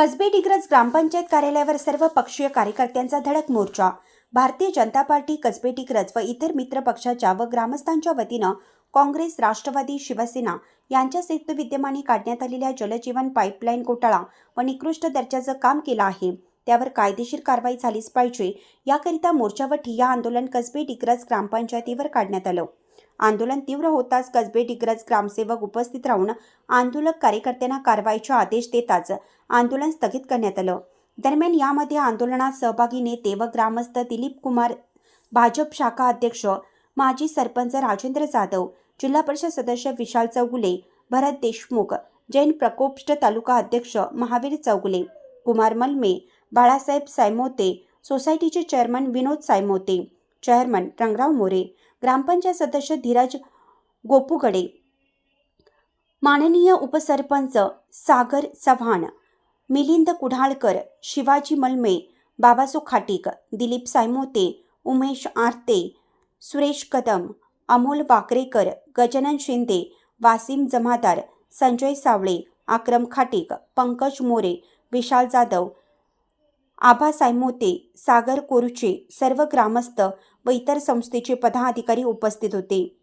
कसबे डिग्रज ग्रामपंचायत कार्यालयावर सर्व पक्षीय कार्यकर्त्यांचा धडक मोर्चा. भारतीय जनता पार्टी कसबे डिग्रज व इतर मित्र पक्षाच्या व ग्रामस्थांच्या वतीनं काँग्रेस राष्ट्रवादी शिवसेना यांच्या संयुक्त विद्यमाने काढण्यात आलेल्या जलजीवन पाईपलाईन घोटाळा व निकृष्ट दर्जाचं काम केलं आहे. त्यावर कायदेशीर कारवाई झालीच पाहिजे. याकरिता मोर्चावठी या ठिय्या आंदोलन कसबे डिग्रज ग्रामपंचायतीवर काढण्यात आलं. आंदोलन तीव्र होताच कसबे डिग्रज ग्रामसेवक उपस्थित राहून आंदोलक कार्यकर्त्यांना कारवाईचे आदेश देताच आंदोलन स्थगित करण्यात आलं. दरम्यान यामध्ये आंदोलनात सहभागी नेते व ग्रामस्थ दिलीप कुमार भाजप शाखा अध्यक्ष माजी सरपंच राजेंद्र जाधव जिल्हा परिषद सदस्य विशाल चौगुले भरत देशमुख जैन प्रकोष्ठ तालुका अध्यक्ष महावीर चौगुले कुमार मलमे बाळासाहेब सायमोते सोसायटीचे चेअरमन विनोद सायमोते चेअरमन रंगराव मोरे ग्रामपंचायत सदस्य धीरज गोपुगडे माननीय उपसरपंच सागर चव्हाण मिलिंद कुढाळकर शिवाजी मलमे बाबासो खाटीक दिलीप सायमोते उमेश आरते सुरेश कदम अमोल वाकरेकर गजानन शिंदे वासिम जमादार संजय सावळे आक्रम खाटीक पंकज मोरे विशाल जाधव आभा सायमोते सागर कोरुचे सर्व ग्रामस्थ व इतर संस्थेचे पदाधिकारी उपस्थित होते.